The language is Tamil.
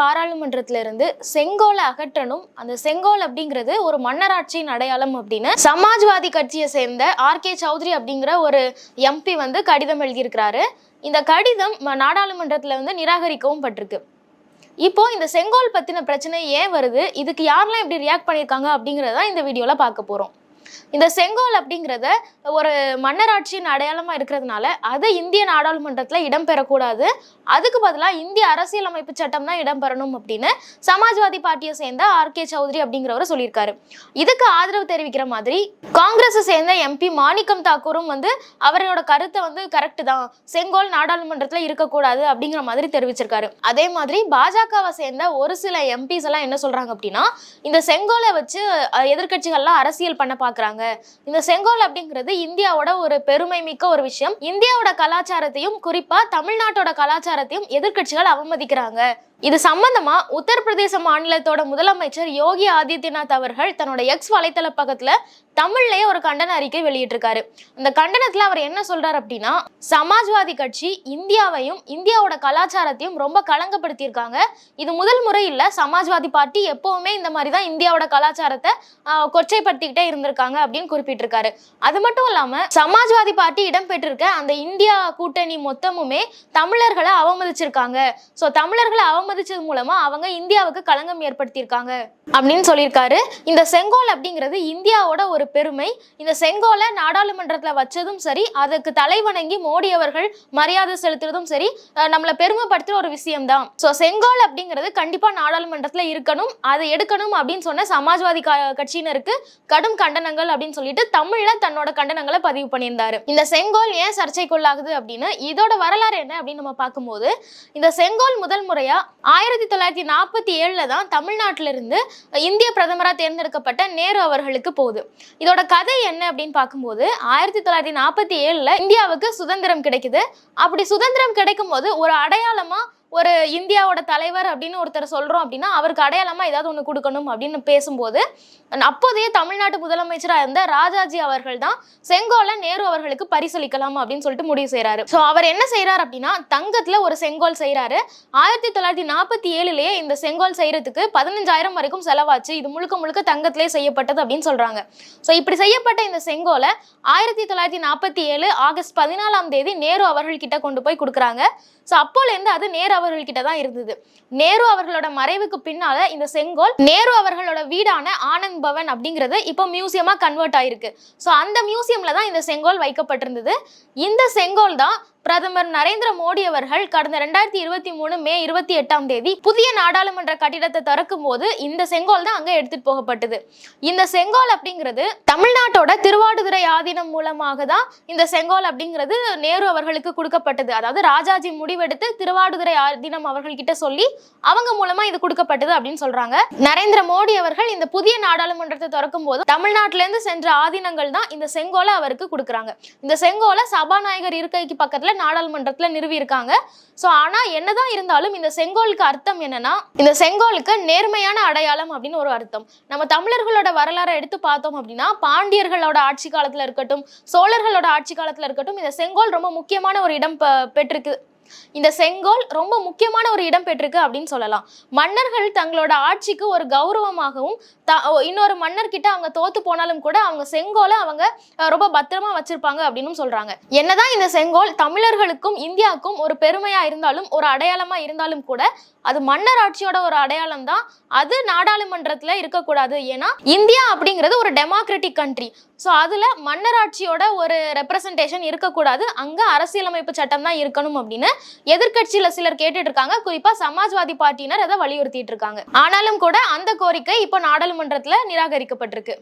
பாராளுமன்றத்துல இருந்து செங்கோலை அகற்றணும். அந்த செங்கோல் அப்படிங்கிறது ஒரு மன்னராட்சியின் அடையாளம் அப்படின்னு சமாஜ்வாதி கட்சியை சேர்ந்த ஆர் கே சௌத்ரி அப்படிங்கிற ஒரு எம்பி வந்து கடிதம் எழுதியிருக்கிறாரு. இந்த கடிதம் நாடாளுமன்றத்தில் வந்து நிராகரிக்கவும் பட்டிருக்கு. இப்போ இந்த செங்கோல் பற்றின பிரச்சனை ஏன் வருது? இதுக்கு யாரெல்லாம் இப்படி ரியாக்ட் பண்ணியிருக்காங்க அப்படிங்கிறத இந்த வீடியோவில் பார்க்க போகிறோம் இந்த செங்கோல் அப்படிங்கிறத ஒரு மன்னராட்சியின் அடையாளமாக இருக்கிறதுனால அது இந்திய நாடாளுமன்றத்தில் இடம்பெறக்கூடாது. அதுக்கு பதிலாக இந்திய அரசியலமைப்பு சட்டம் தான் இடம்பெறணும் அப்படின்னு சமாஜ்வாதி பார்ட்டியை சேர்ந்த ஆர் கே சௌத்ரி அப்படிங்கிறவர் சொல்லியிருக்காரு. இதுக்கு ஆதரவு தெரிவிக்கிற மாதிரி காங்கிரஸை சேர்ந்த எம்பி மாணிக்கம் தாக்கூரும் வந்து அவரோட கருத்தை வந்து கரெக்ட் தான். செங்கோல் நாடாளுமன்றத்தில் இருக்கக்கூடாது அப்படிங்கிற மாதிரி தெரிவிச்சிருக்காரு. அதே மாதிரி பாஜகவை சேர்ந்த ஒரு சில எம்பிஸ் எல்லாம் என்ன சொல்றாங்க அப்படின்னா இந்த செங்கோலை வச்சு எதிர்கட்சிகள்லாம் எதிர்க்கட்சிகள்லாம் அரசியல் பண்ண பாக்குறாங்க இந்த செங்கோல் அப்படிங்கிறது இந்தியாவோட ஒரு பெருமை மிக்க ஒரு விஷயம். இந்தியாவோட கலாச்சாரத்தையும் குறிப்பா தமிழ்நாட்டோட கலாச்சாரத்தையும் எதிர்க்கட்சிகள் அவமதிக்கிறாங்க. இது சம்பந்தமா உத்தரப்பிரதேச மாநிலத்தோட முதலமைச்சர் யோகி ஆதித்யநாத் அவர்கள் தன்னோட எக்ஸ் வலைத்தள பக்கத்துல தமிழ்லயே ஒரு கண்டன அறிக்கை வெளியிட்டிருக்காரு. அந்த கண்டனத்துல அவர் என்ன சொல்றாரு அப்படின்னா சமாஜ்வாதி கட்சி இந்தியாவையும் இந்தியாவோட கலாச்சாரத்தையும் ரொம்ப களங்கப்படுத்தியிருக்காங்க. இது முதல் முறை இல்ல சமாஜ்வாதி பார்ட்டி எப்பவுமே இந்த மாதிரி தான் இந்தியாவோட கலாச்சாரத்தை கொச்சைப்படுத்திக்கிட்டே இருந்திருக்காங்க அப்படின்னு குறிப்பிட்டிருக்காரு. அது மட்டும் இல்லாம சமாஜ்வாதி பார்ட்டி இடம்பெற்றிருக்க அந்த இந்தியா கூட்டணி மொத்தமுமே தமிழர்களை அவமதிச்சிருக்காங்க. ஸோ தமிழர்களை அவமதிச்சது மூலமா அவங்க இந்தியாவுக்கு களங்கம் ஏற்படுத்தியிருக்காங்க அப்படின்னு சொல்லியிருக்காரு. இந்த செங்கோல் அப்படிங்கிறது இந்தியாவோட ஒரு பெருமை. இந்த செங்கோலை நாடாளுமன்றத்தில் வச்சதும் சரி அதுக்கு தலைவணங்கி மோடி அவர்கள் மரியாதை செலுத்துறதும் சரி நம்மளை பெருமைப்படுத்துகிற பெருமைப்படுத்துற ஒரு விஷயம்தான். ஸோ செங்கோல் அப்படிங்கிறது கண்டிப்பாக நாடாளுமன்றத்தில் இருக்கணும் அதை எடுக்கணும் அப்படின்னு சொன்ன சமாஜ்வாதி கட்சியினருக்கு கடும் கண்டனங்கள் அப்படின்னு சொல்லிட்டு தமிழில் தன்னோட கண்டனங்களை பதிவு பண்ணியிருந்தாரு. இந்த செங்கோல் ஏன் சர்ச்சைக்குள்ளாகுது அப்படின்னு இதோட வரலாறு என்ன அப்படின்னு நம்ம பார்க்கும்போது இந்த செங்கோல் முதல் முறையாக ஆயிரத்தி தொள்ளாயிரத்தி நாற்பத்தி ஏழில் தான் தமிழ்நாட்டிலிருந்து இந்திய பிரதமரா தேர்ந்தெடுக்கப்பட்ட நேரு அவர்களுக்கு போகுது. இதோட கதை என்ன அப்படின்னு பார்க்கும்போது ஆயிரத்தி தொள்ளாயிரத்தி நாற்பத்தி ஏழுல இந்தியாவுக்கு சுதந்திரம் கிடைக்குது. அப்படி சுதந்திரம் கிடைக்கும் போது ஒரு அடையாளமா ஒரு இந்தியாவோட தலைவர் அப்படின்னு ஒருத்தர் சொல்கிறோம் அப்படின்னா அவருக்கு அடையாளமாக ஏதாவது ஒன்று கொடுக்கணும் அப்படின்னு பேசும்போது அப்போதைய தமிழ்நாட்டு முதலமைச்சராக இருந்த ராஜாஜி அவர்கள் தான் செங்கோலை நேரு அவர்களுக்கு பரிசளிக்கலாம் அப்படின்னு சொல்லிட்டு முடிவு செய்கிறாரு ஸோ அவர் என்ன செய்கிறார் அப்படின்னா தங்கத்தில் ஒரு செங்கோல் செய்கிறாரு ஆயிரத்தி தொள்ளாயிரத்தி நாற்பத்தி ஏழுலேயே இந்த செங்கோல் செய்கிறதுக்கு பதினஞ்சாயிரம் வரைக்கும் செலவாச்சு. இது முழுக்க முழுக்க தங்கத்திலே செய்யப்பட்டது அப்படின்னு சொல்கிறாங்க ஸோ இப்படி செய்யப்பட்ட இந்த செங்கோலை ஆயிரத்தி தொள்ளாயிரத்தி நாற்பத்தி ஏழு ஆகஸ்ட் பதினாலாம் தேதி நேரு அவர்கள் கிட்ட கொண்டு போய் கொடுக்குறாங்க. ஸோ அப்போலேருந்து அது நேரு அவர்கள்கிட்ட தான் இருந்தது. நேரு அவர்களோட மறைவுக்கு பின்னால இந்த செங்கோல் நேரு அவர்களோட வீடான ஆனந்த் பவன் அப்படிங்கிறது இப்போ மியூசியமா கன்வெர்ட் ஆயிருக்கு. ஸோ அந்த மியூசியம்ல தான் இந்த செங்கோல் வைக்கப்பட்டிருந்தது. இந்த செங்கோல் தான் பிரதமர் நரேந்திர மோடி அவர்கள் கடந்த ரெண்டாயிரத்தி இருபத்தி மூணு மே இருபத்தி எட்டாம் தேதி புதிய நாடாளுமன்ற கட்டிடத்தை திறக்கும் போது இந்த செங்கோல் தான் அங்கே எடுத்துட்டு போகப்பட்டது. இந்த செங்கோல் அப்படிங்கிறது தமிழ்நாட்டோட திருவாடுதுறை ஆதீனம் மூலமாக தான் இந்த செங்கோல் அப்படிங்கிறது நேரு அவர்களுக்கு கொடுக்கப்பட்டது. அதாவது ராஜாஜி முடிவெடுத்து திருவாடுதுறை தினம் அவர்கள்கிட்ட சொல்லி அவங்க மூலமா இது கொடுக்கப்பட்டது அப்படின்னு சொல்றாங்க. நரேந்திர மோடி அவர்கள் இந்த புதிய நாடாளுமன்றத்தை திறக்கும் போது தமிழ்நாட்டில இருந்து சென்ற ஆதீனங்கள் தான் இந்த செங்கோலை அவருக்கு கொடுக்குறாங்க. இந்த செங்கோலை சபாநாயகர் இருக்கைக்கு பக்கத்துல நாடாளுமன்றத்துல நிறுவி இருக்காங்க ஸோ ஆனா என்னதான் இருந்தாலும் இந்த செங்கோலுக்கு அர்த்தம் என்னன்னா இந்த செங்கோலுக்கு நேர்மையான அடையாளம் அப்படின்னு ஒரு அர்த்தம். நம்ம தமிழர்களோட வரலாறை எடுத்து பார்த்தோம் அப்படின்னா பாண்டியர்களோட ஆட்சி காலத்துல இருக்கட்டும் சோழர்களோட ஆட்சி காலத்துல இருக்கட்டும் இந்த செங்கோல் ரொம்ப முக்கியமான ஒரு இடம் பெற்றிருக்கு. இந்த செங்கோல் ரொம்ப முக்கியமான ஒரு இடம் பெற்றிருக்கு அப்படின்னு சொல்லலாம். மன்னர்கள் தங்களோட ஆட்சிக்கு ஒரு கௌரவமாகவும் த- இன்னொரு மன்னர்கிட்ட அவங்க தோத்து போனாலும் கூட அவங்க செங்கோலை அவங்க ரொம்ப பத்திரமா வச்சிருப்பாங்க அப்படின்னு சொல்றாங்க. என்னதான் இந்த செங்கோல் தமிழர்களுக்கும் இந்தியாவுக்கும் ஒரு பெருமையா இருந்தாலும் ஒரு அடையாளமா இருந்தாலும் கூட அது மன்னர் ஆட்சியோட ஒரு அடையாளம் தான். அது நாடாளுமன்றத்தில் இருக்கக்கூடாது. ஏன்னா இந்தியா அப்படிங்கிறது ஒரு டெமோக்ராட்டிக் கண்ட்ரி ஸோ அதில் மன்னர் ஆட்சியோட ஒரு ரெப்ரசன்டேஷன் இருக்கக்கூடாது. அங்கே அரசியலமைப்பு சட்டம் தான் இருக்கணும் அப்படின்னு எதிர்கட்சியில சிலர் கேட்டுட்டு இருக்காங்க குறிப்பா சமாஜ்வாதி பார்ட்டியினர் அதை வலியுறுத்திட்டு இருக்காங்க ஆனாலும் கூட அந்த கோரிக்கை இப்போ நாடாளுமன்றத்துல நிராகரிக்கப்பட்டிருக்கு.